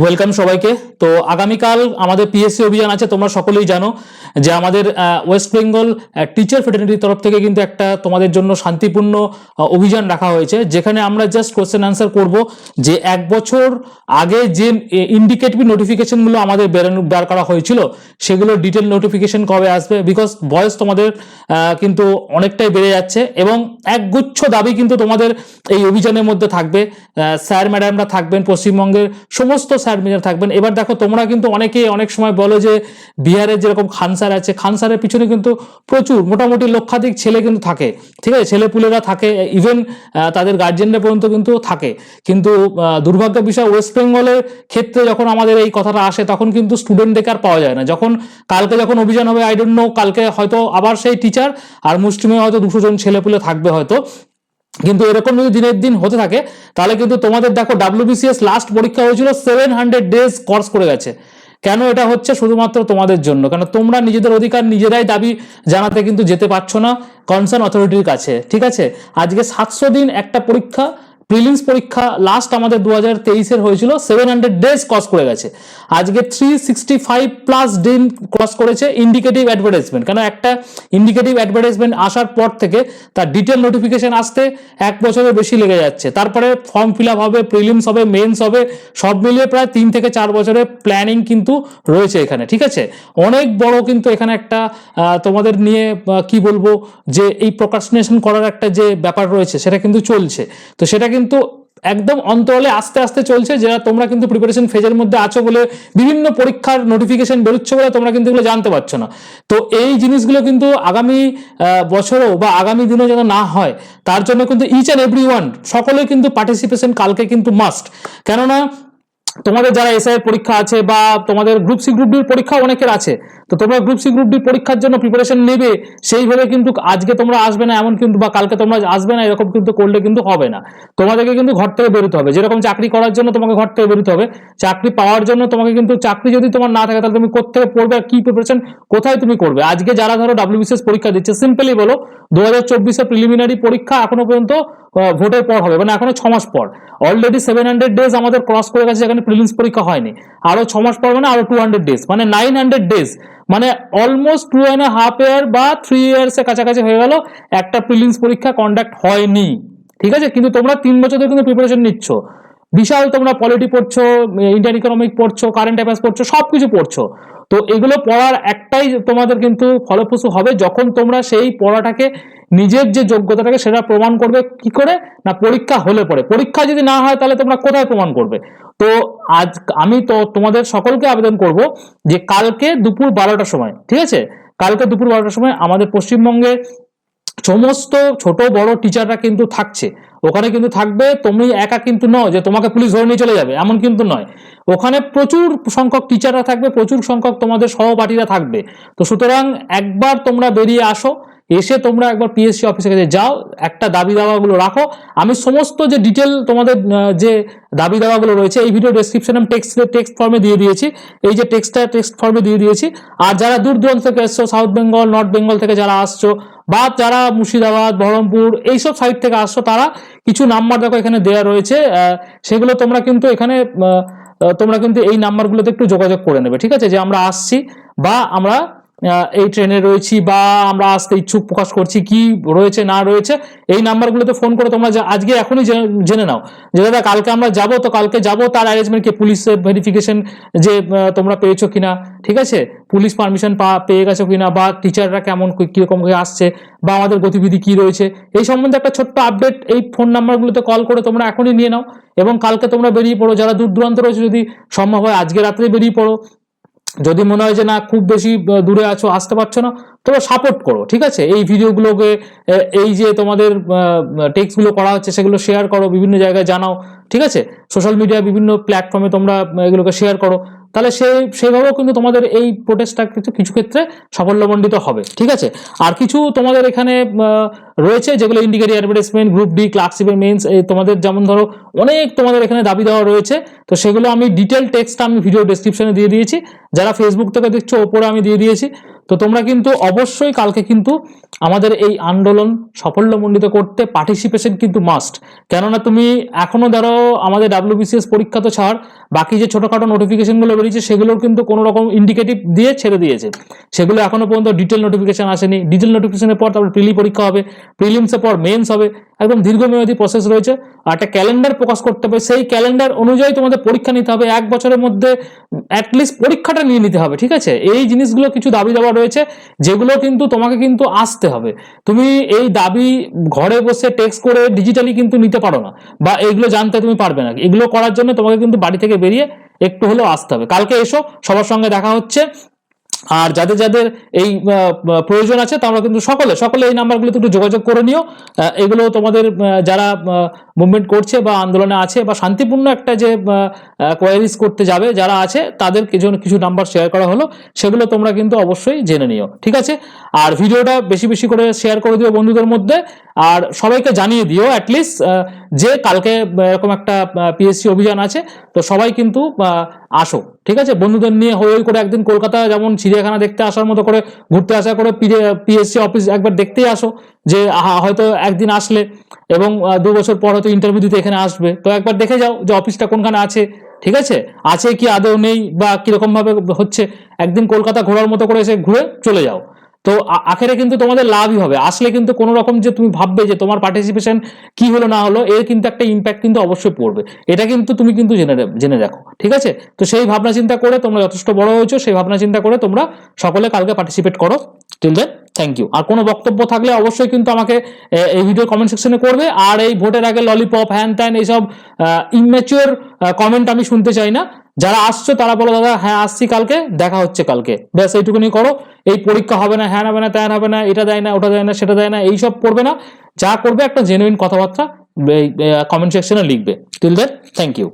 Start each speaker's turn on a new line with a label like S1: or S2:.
S1: Welcome সবাইকে। তো আগামীকাল আমাদের পিএসসি অভিযান আছে, তোমরা সকলেই জানো যে আমাদের ওয়েস্ট বেঙ্গল টিচার ফেটার্নিটির তরফ থেকে কিন্তু একটা তোমাদের জন্য শান্তিপূর্ণ অভিযান রাখা হয়েছে, যেখানে আমরা জাস্ট কোশ্চেন অ্যান্সার করব যে এক বছর আগে যে ইন্ডিকেটিভ নোটিফিকেশনগুলো আমাদের বেরানো, বের করা হয়েছিল, সেগুলো ডিটেল নোটিফিকেশন কবে আসবে? বিকজ বয়স তোমাদের কিন্তু অনেকটাই বেড়ে যাচ্ছে এবং একগুচ্ছ দাবি কিন্তু তোমাদের এই অভিযানের মধ্যে থাকবে। স্যার ম্যাডামরা থাকবেন পশ্চিমবঙ্গের সমস্ত ম্যাডাম থাকবেন। এবার দেখো, তোমরা কিন্তু অনেকেই অনেক সময় বলো যে বিহারের যেরকম খান স্যার আছে, খান স্যারের পিছনে কিন্তু প্রচুর, মোটামুটি লক্ষাধিক ছেলে কিন্তু থাকে। ঠিক আছে? ছেলেপুলেরা থাকে ইভেন তাদের গার্জেনরা পর্যন্ত কিন্তু থাকে। কিন্তু দুর্ভাগ্য বিষয় ওয়েস্ট বেঙ্গলের ক্ষেত্রে যখন আমাদের এই কথাটা আসে, তখন কিন্তু স্টুডেন্টদেরকে আর পাওয়া যায় না। যখন কালকে যখন অভিযান হবে আই ডোন্ট নো কালকে হয়তো আবার সেই টিচার আর মুষ্টিমে হয়তো দুশো জন ছেলেপুলে থাকবে হয়তো। কিন্তু এরকম যদি দিনের দিন হতে থাকে, তাহলে কিন্তু তোমাদের দেখো ডাব্লিউবিসিএস লাস্ট পরীক্ষা হয়েছিল সেভেন হান্ড্রেড ডেজ কোর্স করে গেছে। কেন এটা হচ্ছে? শুধুমাত্র তোমাদের জন্য। কেন তোমরা নিজেদের অধিকার নিজেরাই দাবি জানাতে কিন্তু যেতে পারছ না কনসার্ন অথরিটির কাছে। ঠিক আছে? আজকে সাতশো দিন একটা পরীক্ষা প্রিলিমস পরীক্ষা লাস্ট আমাদের দু হাজার তেইশের হয়েছিল সেভেন হান্ড্রেড ডেজ ক্রস করে গেছে। আজকে থ্রি সিক্সটি ফাইভ প্লাস দিন ক্রস করেছে ইন্ডিকেটিভ অ্যাডভার্টাইজমেন্ট কেন একটা ইন্ডিকেটিভ অ্যাডভার্টাইজমেন্ট আসার পর থেকে তার ডিটেল নোটিফিকেশন আসতে এক বছরের বেশি লেগে যাচ্ছে। তারপরে ফর্ম ফিল আপ হবে প্রিলিমস হবে মেন্স হবে, সব মিলিয়ে প্রায় তিন থেকে চার বছরের প্ল্যানিং কিন্তু রয়েছে এখানে, ঠিক আছে? অনেক বড় কিন্তু এখানে একটা তোমাদের নিয়ে কি বলব, যে এই প্রকাশনেশন করার একটা যে ব্যাপার রয়েছে, সেটা কিন্তু চলছে। তো সেটা কিন্তু একদম অন্তরালে আস্তে আস্তে চলছে যেটা তোমরা কিন্তু প্রিপারেশন ফেজের মধ্যে আছো বলে বিভিন্ন পরীক্ষার নোটিফিকেশন বেরোচ্ছে বলে তোমরা কিন্তু এগুলো জানতে পারছ না। তো এই জিনিসগুলো কিন্তু আগামী বছরও বা আগামী দিনও যেন না হয়, তার জন্য কিন্তু ইচ অ্যান্ড এভরি ওয়ান সকলে কিন্তু পার্টিসিপেশন কালকে কিন্তু মাস্ট কেননা তোমাদের যারা এসআই পরীক্ষা আছে বা তোমাদের গ্রুপ সি গ্রুপ ডির পরীক্ষা অনেকের আছে, তো তোমরা গ্রুপ সি গ্রুপ ডি পরীক্ষার জন্য প্রিপারেশন নেবে সেইভাবে কিন্তু আজকে তোমরা আসবে না, এমন কিন্তু বা কালকে তোমরা আসবে না, এরকম কিন্তু করলে কিন্তু হবে না। তোমাদেরকে কিন্তু ঘর থেকে বেরোতে হবে, যেরকম চাকরি করার জন্য তোমাকে ঘর থেকে বেরোতে হবে, চাকরি পাওয়ার জন্য তোমাকে কিন্তু চাকরি যদি তোমার না থাকে, তাহলে তুমি কোথেকে পড়বে কি প্রিপারেশন কোথায় তুমি করবে? আজকে যারা ধরো ডাব্লিউবিসিএস পরীক্ষা দিচ্ছে সিম্পলি বলো, দু হাজার চব্বিশের প্রিলিমিনারি পরীক্ষা এখনও পর্যন্ত ভোটের পর হবে। মানে এখনও ছ মাস পর। অলরেডি সেভেন হান্ড্রেড ডেজ আমাদের ক্রস করে গেছে, যেখানে প্রিলিমস পরীক্ষা হয়নি। আরও ছ মাস পর মানে আরও টু হান্ড্রেড ডেজ মানে নাইন হান্ড্রেড ডেজ মানে almost two and half year বা থ্রি ইয়ার্স এর কাছাকাছি হয়ে গেল, একটা প্রিলিমস পরীক্ষা কন্ডাক্ট হয়নি। ঠিক আছে? কিন্তু তোমরা তিন বছর ধরে কিন্তু প্রিপারেশন নিচ্ছ। বিশাল তোমরা পলিটি পড়ছো, ইন্ডিয়ান ইকোনমিক পড়ছো কারেন্ট অ্যাফেয়ার্স পড়ছো, সবকিছু পড়ছো। তো এগুলো পড়ার একটাই তোমাদের কিন্তু ফলপ্রসূ হবে যখন তোমরা সেই পড়াটাকে নিজের যে যোগ্যতাটাকে সেটা প্রমাণ করবে কি করে? না পরীক্ষা হলে পরে। পরীক্ষা যদি না হয় তাহলে তোমরা কোথায় প্রমাণ করবে? তো আজ আমি তো তোমাদের সকলকে আবেদন করব যে কালকে দুপুর বারোটার সময়, ঠিক আছে? কালকে দুপুর বারোটার সময় আমাদের পশ্চিমবঙ্গে সমস্ত ছোট বড় টিচাররা কিন্তু থাকছে। ওখানে কিন্তু থাকবে, তুমি একা কিন্তু নয় যে তোমাকে পুলিশ ধরে নিয়ে চলে যাবে, এমন কিন্তু নয়। ওখানে প্রচুর সংখ্যক টিচাররা থাকবে, প্রচুর সংখ্যক তোমাদের সহপাঠীরা থাকবে। তো সুতরাং একবার তোমরা বেরিয়ে আসো এসে তোমরা একবার পিএসসি অফিসে কাছে যাও, একটা দাবি দাওয়াগুলো রাখো। আমি সমস্ত যে ডিটেল তোমাদের যে দাবি দাওয়াগুলো রয়েছে, এই ভিডিও ডেসক্রিপশনে আমি টেক্সট টেক্সট ফর্মে দিয়ে দিয়েছি। এই যে টেক্সটটা টেক্সট ফর্মে দিয়ে দিয়েছি। আর যারা দূর দূরান্ত থেকে এসছো সাউথ বেঙ্গল নর্থ বেঙ্গল থেকে যারা আসছো, বা যারা মুর্শিদাবাদ, বহরমপুর, এইসব সাইড থেকে আসছো, তারা কিছু নাম্বার দেখো এখানে দেওয়া রয়েছে। সেগুলো তোমরা কিন্তু এখানে তোমরা কিন্তু এই নাম্বারগুলোতে একটু যোগাযোগ করে নেবে, ঠিক আছে? যে আমরা আসছি বা আমরা এই ট্রেনে রয়েছি বা আমরা আসতে ইচ্ছুক প্রকাশ করছি, কি রয়েছে, না রয়েছে, এই নাম্বারগুলোতে ফোন করে তোমরা আজকে এখনই জেনে- নাও। যে দাদা, কালকে আমরা যাব, তো কালকে যাব, তার অ্যারেঞ্জমেন্ট কি? পুলিশের ভেরিফিকেশন যে তোমরা পেয়েছ কিনা, ঠিক আছে? পুলিশ পারমিশন পেয়ে গেছো কিনা, বা টিচাররা কেমন কীরকম আসছে, বা আমাদের গতিবিধি কি রয়েছে, এই সম্বন্ধে একটা ছোট্ট আপডেট এই ফোন নাম্বারগুলোতে কল করে তোমরা এখনই নিয়ে নাও। এবং কালকে তোমরা বেরিয়ে পড়ো, যারা দূর দূরান্ত রয়েছে, যদি সম্ভব হয়, আজকে রাত্রে বেরিয়ে পড়ো। যদি মনে হয় যে না, খুব বেশি দূরে আছো, আসতে পারছ না, তোমরা সাপোর্ট করো, ঠিক আছে? এই ভিডিওগুলোকে এই যে তোমাদের টেক্সটগুলো করা হচ্ছে, সেগুলো শেয়ার করো, বিভিন্ন জায়গায় জানাও, ঠিক আছে? সোশ্যাল মিডিয়া বিভিন্ন প্ল্যাটফর্মে তোমরা এগুলোকে শেয়ার করো। তাহলে সেই সেভাবেও কিন্তু তোমাদের এই প্রোটেস্টটা কিন্তু কিছু ক্ষেত্রে সাফল্যমণ্ডিত হবে, ঠিক আছে? আর কিছু তোমাদের এখানে রয়েছে যেগুলো ইন্ডিকেটিভ অ্যাডভার্টাইজমেন্ট গ্রুপ ডি ক্লার্কশিপের মেন্স তোমাদের যেমন ধরো অনেক তোমাদের এখানে দাবি দেওয়া রয়েছে, তো সেগুলো আমি ডিটেল টেক্সট আমি ভিডিও ডেসক্রিপশনে দিয়ে দিয়েছি। যারা ফেসবুক থেকে দেখছ, ওপরে আমি দিয়ে দিয়েছি। তো তোমরা কিন্তু অবশ্যই কালকে কিন্তু আমাদের এই আন্দোলন সাফল্যমণ্ডিত করতে পার্টিসিপেশন কিন্তু মাস্ট কেননা তুমি এখনও ধরো আমাদের ডাব্লিউবিসিএস পরীক্ষা তো ছাড়, বাকি যে ছোটোখাটো নোটিফিকেশনগুলো বেরিয়েছে, সেগুলোর কিন্তু কোনো রকম ইন্ডিকেটিভ দিয়ে ছেড়ে দিয়েছে। সেগুলো এখনও পর্যন্ত ডিটেল নোটিফিকেশান আসেনি। ডিটেল নোটিফিকেশনের পর তারপর প্রিলি পরীক্ষা হবে প্রিলিমসের পর মেন্স হবে। একদম দীর্ঘমেয়াদী প্রসেস রয়েছে। আর একটা ক্যালেন্ডার প্রকাশ করতে হবে। সেই ক্যালেন্ডার অনুযায়ী তোমাদের পরীক্ষা নিতে হবে। এক বছরের মধ্যে অ্যাটলিস্ট পরীক্ষাটা নিয়ে নিতে হবে, ঠিক আছে? এই জিনিসগুলো কিছু দাবি দাবা রয়েছে, যেগুলো কিন্তু তোমাকে কিন্তু আসতে হবে। তুমি এই দাবি ঘরে বসে টেক্সট করে ডিজিটালি কিন্তু নিতে পারো না, বা এইগুলো জানতে তুমি পারবে না। এগুলো করার জন্য তোমাকে কিন্তু বাড়ি থেকে বেরিয়ে একটু হলেও আসতে হবে। কালকে এসো, সবার সঙ্গে দেখা হচ্ছে। আর যাদের যাদের এই প্রয়োজন আছে তোমরা কিন্তু সকলে সকলে এই নাম্বারগুলোতে একটু যোগাযোগ করে নিও। এগুলো তোমাদের যারা মুভমেন্ট করছে বা আন্দোলনে আছে বা শান্তিপূর্ণ একটা যে কোয়ারিজ করতে যাবে, যারা আছে, তাদের কিছু কিছু নাম্বার শেয়ার করা হলো, সেগুলো তোমরা কিন্তু অবশ্যই জেনে নিও, ঠিক আছে? আর ভিডিওটা বেশি বেশি করে শেয়ার করে দিও বন্ধুদের মধ্যে। আর সবাইকে জানিয়ে দিও অ্যাটলিস্ট যে কালকে এরকম একটা পিএসসি অভিযান আছে, তো সবাই কিন্তু আসো, ঠিক আছে? বন্ধুদের নিয়ে হই করে একদিন কলকাতা, যেমন চিড়িয়াখানা দেখতে আসার মতো করে, ঘুরতে আসা করে পিএসসি অফিস একবার দেখতেই আসো, যে হয়তো একদিন আসলে, এবং দু বছর পর হয়তো ইন্টারভিউ দিতে এখানে আসবে, তো একবার দেখে যাও যে অফিসটা কোনখানে আছে, ঠিক আছে? আছে কি আদৌ নেই, বা কীরকম ভাবে হচ্ছে, একদিন কলকাতা ঘোরার মতো করে এসে ঘুরে চলে যাও। তো আখেরে কিন্তু তোমাদের লাভই হবে। আসলে কিন্তু কোনো রকম যে তুমি ভাববে যে তোমার পার্টিসিপেশন কি হলো, না হলো, এর কিন্তু একটা ইম্প্যাক্ট কিন্তু অবশ্যই পড়বে। এটা কিন্তু তুমি কিন্তু জেনে জেনে রাখো, ঠিক আছে? তো সেই ভাবনা চিন্তা করে তোমরা যথেষ্ট বড় হয়েছো, সেই ভাবনা চিন্তা করে তোমরা সকলে কালকে পার্টিসিপেট করো। টিল দেন থ্যাংক ইউ আর কোনো বক্তব্য থাকলে অবশ্যই কিন্তু আমাকে এই ভিডিও কমেন্ট সেকশনে করবে। আর এই ভোটের আগে ললিপপ হ্যান ত্যান এইসব ইমেচিওর কমেন্ট আমি শুনতে চাই না। যারা আসছো তারা বলো, দাদা হ্যাঁ আসছি কালকে, দেখা হচ্ছে কালকে। ব্যাস, এইটুকুনি করো। এই পরীক্ষা হবে না হ্যাঁ হবে না, ত্যান হবে না, এটা দেয় না, ওটা দেয় না, সেটা দেয় না, এইসব করবে না। যা করবে একটা জেনুইন কথাবার্তা কমেন্ট সেকশনে লিখবে। Till then thank you